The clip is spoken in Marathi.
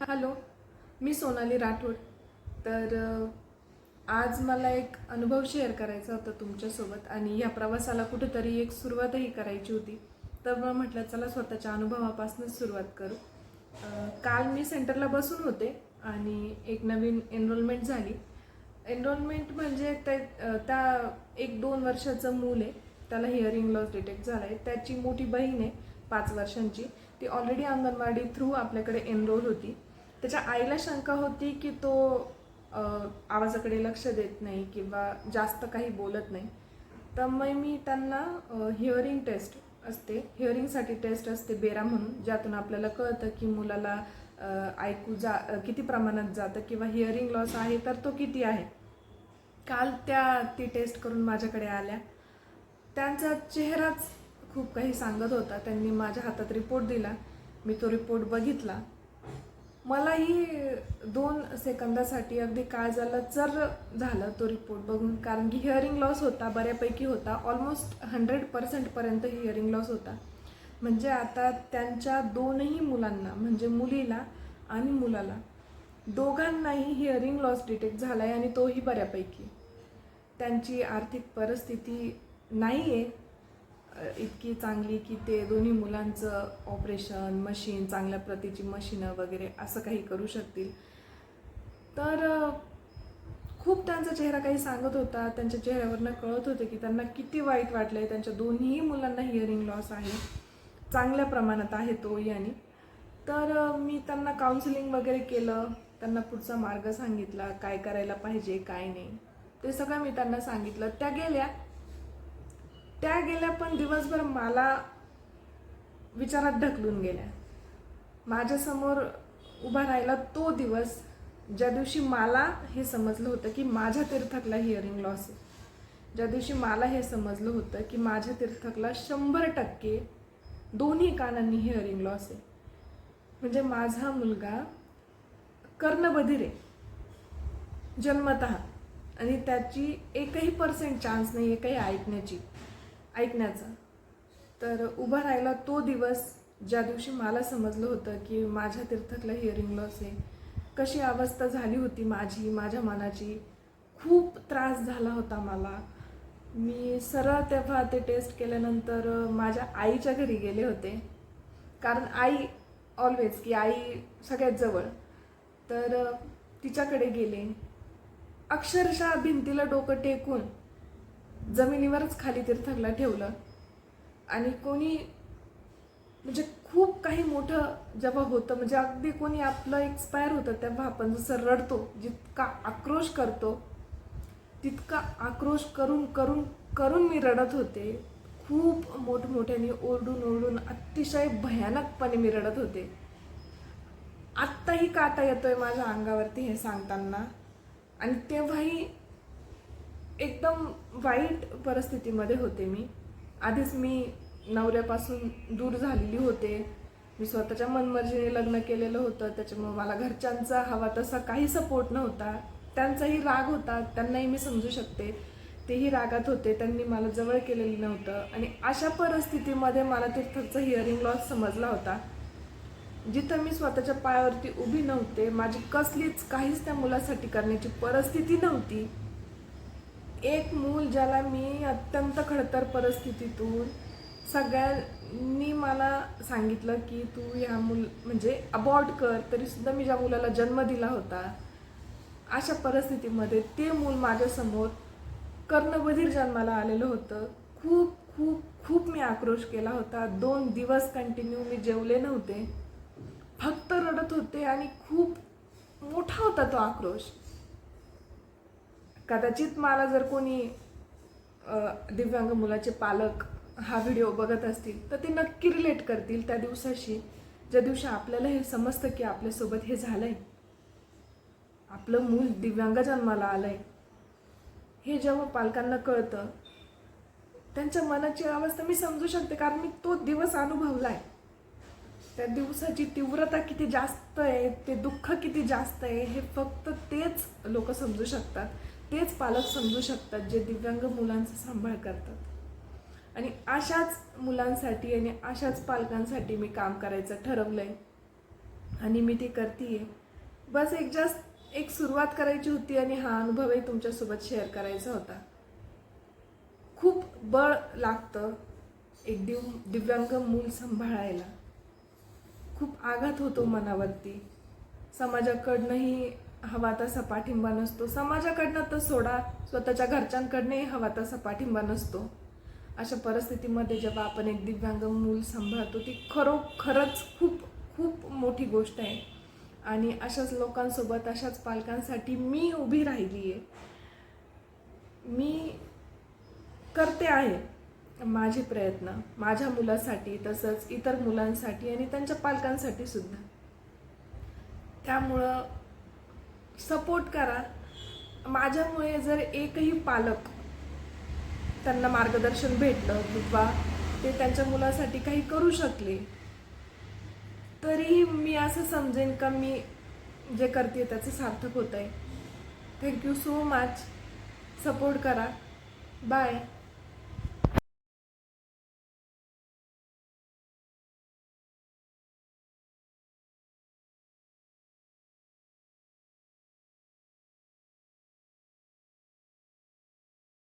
हॅलो मी सोनाली राठोड. तर आज मला एक अनुभव शेअर करायचा होता तुमच्यासोबत आणि या प्रवासाला कुठेतरी एक सुरुवातही करायची होती. तर मग म्हटलं चला स्वतःच्या अनुभवापासूनच सुरुवात करू. काल मी सेंटरला बसून होते आणि एक नवीन एनरोलमेंट झाली. एनरोलमेंट म्हणजे त्या त्या एक दोन वर्षाचं मूल आहे. त्याला हिअरिंग लॉस डिटेक्ट झाला आहे त्याची मोठी बहीण आहे पाच वर्षांची. ती ऑलरेडी अंगणवाडी थ्रू आपल्याकडे एनरोल होती. त्याच्या आईला शंका होती की तो आवाजाकडे लक्ष देत नाही किंवा जास्त काही बोलत नाही. तर मग मी त्यांना हिअरिंग टेस्ट असते. हिअरिंगसाठी टेस्ट असते बेरा म्हणून ज्यातून आपल्याला कळतं की मुलाला ऐकू जा किती प्रमाणात जातं किंवा हिअरिंग लॉस आहे तर तो किती आहे. काल त्या ती टेस्ट करून माझ्याकडे आल्या. त्यांचा चेहराच खूप काही सांगत होता. त्यांनी माझ्या हातात रिपोर्ट दिला. मी तो रिपोर्ट बघितला. मलाही दोन सेकंदासाठी अगदी काय झालं जर झालं तो रिपोर्ट बघून. कारण की हिअरिंग लॉस होता बऱ्यापैकी होता. ऑलमोस्ट हंड्रेड पर्सेंटपर्यंत हिअरिंग लॉस होता. म्हणजे आता त्यांच्या दोनही मुलांना म्हणजे मुलीला आणि मुलाला दोघांनाही हिअरिंग लॉस डिटेक्ट झाला आहे आणि तोही बऱ्यापैकी. त्यांची आर्थिक परिस्थिती नाही आहे इतकी चांगली की ते दोन्ही मुलांचं ऑपरेशन मशीन चांगल्या प्रतीची मशीनं वगैरे असं काही करू शकतील. तर खूप त्यांचा चेहरा काही सांगत होता त्यांच्या चेहऱ्यावरनं कळत होते की त्यांना किती वाईट वाटलं आहे त्यांच्या दोन्ही मुलांना हिअरिंग लॉस आहे. चांगल्या प्रमाणात आहे तो याने. तर मी त्यांना काउन्सिलिंग वगैरे केलं. त्यांना पुढचा मार्ग सांगितला काय करायला पाहिजे काय नाही. ते सगळं मी त्यांना सांगितलं. त्या गेल्या त्या गेल्या पण दिवसभर मला विचारात ढकलून गेल्या. माझ्यासमोर उभा राहिला तो दिवस ज्या दिवशी मला हे समजलं होतं की माझ्या तीर्थकला हिअरिंग लॉस आहे. ज्या दिवशी मला हे समजलं होतं की माझ्या तीर्थकला शंभर टक्के दोन्ही कानांनी हिअरिंग लॉस आहे. म्हणजे माझा मुलगा कर्णबधीर आहे. जन्मत. आणि त्याची एकही पर्सेंट चान्स नाही आहे काही ऐकण्याची. ऐकण्याचा. तर उभा राहिला तो दिवस ज्या दिवशी मला समजलं होतं की माझ्या तीर्थकला हिअरिंग लॉस आहे. कशी अवस्था झाली होती माझी माझ्या मनाची? खूप त्रास झाला होता मला. मी सरळ तेव्हा ते टेस्ट केल्यानंतर माझ्या आईच्या घरी गेले होते. कारण आई ऑलवेज की आई सगळ्यात जवळ. तर तिच्याकडे गेले. अक्षरशः भिंतीला डोकं टेकून जमिनीवरच खाली तीर्थकला ठेवलं. आणि कोणी म्हणजे खूप काही मोठं जेव्हा होतं म्हणजे अगदी कोणी आपलं एक्सपायर होतं तेव्हा आपण जसं रडतो जितका आक्रोश करतो तितका आक्रोश करून करून करून मी रडत होते. खूप मोठमोठ्याने ओरडून ओरडून अतिशय भयानकपणे मी रडत होते. आत्ताही काटा येतोय माझ्या अंगावरती हे सांगताना. आणि तेव्हाही एकदम वाईट परिस्थितीमध्ये होते मी. आधीच मी नवऱ्यापासून दूर झालेली होते. मी स्वतःच्या मनमर्जीने लग्न केलेलं होतं. त्याच्यामुळे मला घरच्यांचा हवा तसा काही सपोर्ट नव्हता. त्यांचाही राग होता. त्यांनाही मी समजू शकते. तेही रागात होते. त्यांनी मला जवळ केलेलं नव्हतं. आणि अशा परिस्थितीमध्ये मला तीर्थकचा हिअरिंग लॉस समजला होता. जिथं मी स्वतःच्या पायावरती उभी नव्हते माझी कसलीच काहीच त्या मुलासाठी करण्याची परिस्थिती नव्हती. एक मूल ज्याला मी अत्यंत खडतर परिस्थितीतून सगळ्यांनी मला सांगितलं की तू ह्या मुल म्हणजे अबॉर्ट कर तरीसुद्धा मी ज्या मुलाला जन्म दिला होता अशा परिस्थितीमध्ये ते मूल माझ्यासमोर कर्णबधीर जन्माला आलेलं होतं. खूप खूप खूप मी आक्रोश केला होता. दोन दिवस कंटिन्यू मी जेवले नव्हते. फक्त रडत होते आणि खूप मोठा होता तो आक्रोश. कदाचित मला जर कोणी दिव्यांग मुलाचे पालक हा व्हिडिओ बघत असतील तर ते नक्की रिलेट करतील त्या दिवसाशी ज्या दिवशी आपल्याला हे समजतं की आपल्यासोबत हे झालं आहे आपलं मूल दिव्यांग जन्माला आलं आहे हे जेव्हा पालकांना कळतं त्यांच्या मनाची अवस्था मी समजू शकते कारण मी तो दिवस अनुभवला आहे त्या दिवसाची तीव्रता किती जास्त आहे ते दुःख किती जास्त आहे हे फक्त तेच लोक समजू शकतात. तेच पालक समजू शकतात जे दिव्यांग मुलांचा सांभाळ करतात. आणि अशाच मुलांसाठी आणि अशाच पालकांसाठी मी काम करायचं ठरवलंय. आणि मी ती करते बस एक जास्त एक सुरुवात करायची होती आणि हा अनुभवही तुमच्यासोबत शेअर करायचा होता. खूप बळ लागतं एक दिव दिव्यांग मूल सांभाळायला. खूप आघात होतो मनावरती. समाजाकडनंही हवा तसा पाठिंबा नसतो. समाजाकडनं तर सोडा स्वतःच्या घरच्यांकडनंही हवा तसा पाठिंबा नसतो. अशा परिस्थितीमध्ये जेव्हा आपण एक दिव्यांग मूल सांभाळतो ती खरोखरच खूप खूप मोठी गोष्ट आहे. आणि अशाच लोकांसोबत अशाच पालकांसाठी मी उभी राहिली आहे मी करते आहे माझे प्रयत्न माझ्या मुलासाठी तसंच इतर मुलांसाठी आणि त्यांच्या पालकांसाठी सुद्धा. त्यामुळं सपोर्ट करा. माझ्यामुळे जर एकही पालक त्यांना मार्गदर्शन भेटलं किंवा ते त्यांच्या मुलासाठी काही करू शकले तरीही मी असं समजेन का मी जे करते त्याचं सार्थक होत आहे thank you so much support करा. बाय